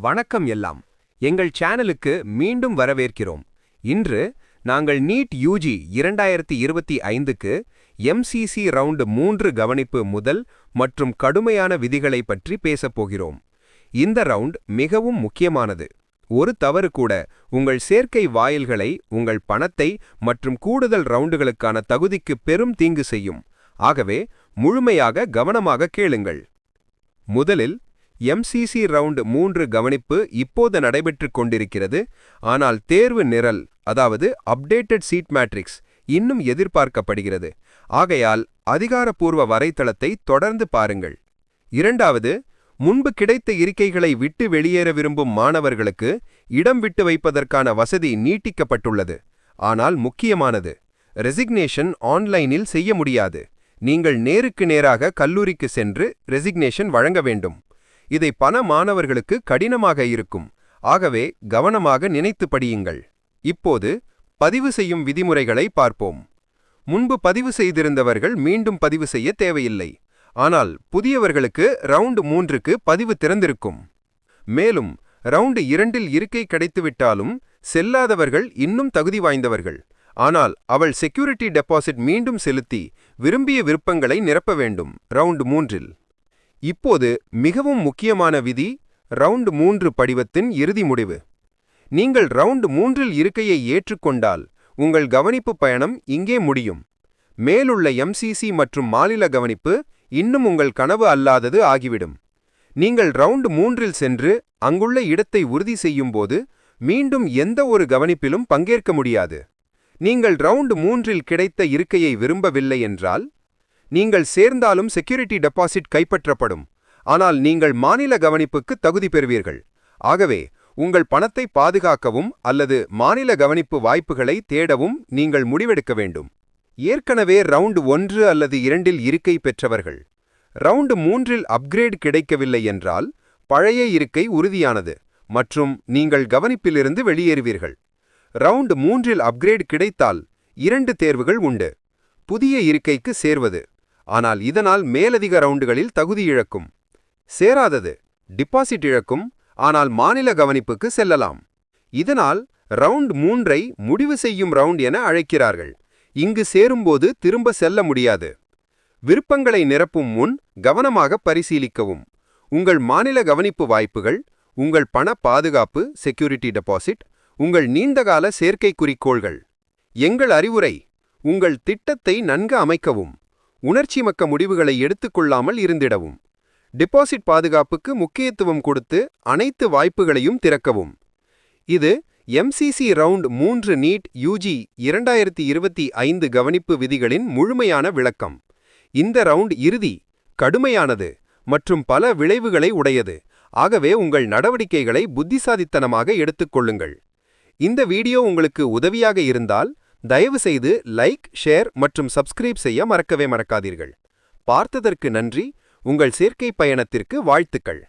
வணக்கம் எல்லாம். எங்கள் சேனலுக்கு மீண்டும் வரவேற்கிறோம். இன்று நாங்கள் நீட் யூஜி இரண்டாயிரத்தி இருபத்தி ஐந்துக்கு எம்சிசி ரவுண்ட் மூன்று கவனிப்பு முதல் மற்றும் கடுமையான விதிகளை பற்றி பேசப் போகிறோம். இந்த ரவுண்ட் மிகவும் முக்கியமானது. ஒரு தவறு கூட உங்கள் சேர்க்கை வாயில்களை உங்கள் பணத்தை மற்றும் கூடுதல் ரவுண்டுகளுக்கான தகுதிக்கு பெரும் தீங்கு செய்யும். ஆகவே முழுமையாக கவனமாக கேளுங்கள். முதலில் எம்சிசி ரவுண்ட் மூன்று கவனிப்பு இப்போது நடைபெற்றுக் கொண்டிருக்கிறது. ஆனால் தேர்வு நிரல் அதாவது அப்டேட்டட் சீட் மேட்ரிக்ஸ் இன்னும் எதிர்பார்க்கப்படுகிறது. ஆகையால் அதிகாரப்பூர்வ வரைத்தளத்தை தொடர்ந்து பாருங்கள். இரண்டாவது முன்பு கிடைத்த இருக்கைகளை விட்டு வெளியேற விரும்பும் மாணவர்களுக்கு இடம் விட்டு வைப்பதற்கான வசதி நீட்டிக்கப்பட்டுள்ளது. ஆனால் முக்கியமானது ரெசிக்னேஷன் ஆன்லைனில் செய்ய முடியாது. நீங்கள் நேருக்கு நேராக கல்லூரிக்கு சென்று ரெசிக்னேஷன் வழங்க வேண்டும். இதை பல மாணவர்களுக்கு கடினமாக இருக்கும். ஆகவே கவனமாக நினைத்து படியுங்கள். இப்போது பதிவு செய்யும் விதிமுறைகளை பார்ப்போம். முன்பு பதிவு செய்திருந்தவர்கள் மீண்டும் பதிவு செய்ய தேவையில்லை. ஆனால் புதியவர்களுக்கு ரவுண்ட் மூன்றுக்கு பதிவு திறந்திருக்கும். மேலும் ரவுண்டு இரண்டில் இருக்கை கிடைத்துவிட்டாலும் செல்லாதவர்கள் இன்னும் தகுதி வாய்ந்தவர்கள். ஆனால் அவள் செக்யூரிட்டி டெபாசிட் மீண்டும் செலுத்தி விரும்பிய விருப்பங்களை நிரப்ப வேண்டும். ரவுண்ட் மூன்றில். இப்போது மிகவும் முக்கியமான விதி ரவுண்ட் மூன்று படிவத்தின் இறுதி முடிவு. நீங்கள் ரவுண்ட் மூன்றில் இருக்கையை ஏற்றுக்கொண்டால் உங்கள் கவனிப்பு பயணம் இங்கே முடியும். மேலுள்ள எம்சிசி மற்றும் மாநில கவனிப்பு இன்னும் உங்கள் கனவு அல்லாதது ஆகிவிடும். நீங்கள் ரவுண்ட் மூன்றில் சென்று அங்குள்ள இடத்தை உறுதி செய்யும்போது மீண்டும் எந்த ஒரு கவனிப்பிலும் பங்கேற்க முடியாது. நீங்கள் ரவுண்ட் மூன்றில் கிடைத்த இருக்கையை விரும்பவில்லை என்றால் நீங்கள் சேர்ந்தாலும் செக்யூரிட்டி டெபாசிட் கைப்பற்றப்படும். ஆனால் நீங்கள் மாநில கவனிப்புக்கு தகுதி பெறுவீர்கள். ஆகவே உங்கள் பணத்தை பாதுகாக்கவும் அல்லது மாநில கவனிப்பு வாய்ப்புகளை தேடவும் நீங்கள் முடிவெடுக்க வேண்டும். ஏற்கனவே ரவுண்ட் ஒன்று அல்லது இரண்டில் இருக்கை பெற்றவர்கள். ரவுண்ட் மூன்றில் அப்கிரேட் கிடைக்கவில்லை என்றால் பழைய இருக்கை உறுதியானது மற்றும் நீங்கள் கவனிப்பிலிருந்து வெளியேறுவீர்கள். ரவுண்ட் மூன்றில் அப்கிரேட் கிடைத்தால் இரண்டு தேர்வுகள் உண்டு. புதிய இருக்கைக்கு சேர்வது. ஆனால் இதனால் மேலதிக ரவுண்டுகளில் தகுதி இழக்கும். சேராதது டிபாசிட் இழக்கும் ஆனால் மாநில கவனிப்புக்கு செல்லலாம். இதனால் ரவுண்ட் மூன்றை முடிவு செய்யும் ரவுண்ட் என அழைக்கிறார்கள். இங்கு சேரும்போது திரும்ப செல்ல முடியாது. விருப்பங்களை நிரப்பும் முன் கவனமாக பரிசீலிக்கவும். உங்கள் மாநில கவனிப்பு வாய்ப்புகள் உங்கள் பண பாதுகாப்பு செக்யூரிட்டி டெபாசிட் உங்கள் நீண்டகால சேர்க்கை குறிக்கோள்கள். எங்கள் அறிவுரை உங்கள் திட்டத்தை நன்கு அமைக்கவும். உணர்ச்சிமக்க முடிவுகளை எடுத்துக்கொள்ளாமல் இருந்திடவும். டிபாசிட் பாதுகாப்புக்கு முக்கியத்துவம் கொடுத்து அனைத்து வாய்ப்புகளையும் திறக்கவும். இது எம்சிசி ரவுண்ட் மூன்று நீட் யூஜி இரண்டாயிரத்தி இருபத்தி ஐந்து கவனிப்பு விதிகளின் முழுமையான விளக்கம். இந்த ரவுண்ட் இறுதி கடுமையானது மற்றும் பல விளைவுகளை உடையது. ஆகவே உங்கள் நடவடிக்கைகளை புத்திசாதித்தனமாக எடுத்துக்கொள்ளுங்கள். இந்த வீடியோ உங்களுக்கு உதவியாக இருந்தால் தயவுசெய்து லைக் ஷேர் மற்றும் சப்ஸ்கிரைப் செய்ய மறக்கவே மறக்காதீர்கள். பார்த்ததற்கு நன்றி. உங்கள் சேர்க்கை பயணத்திற்கு வாழ்த்துக்கள்.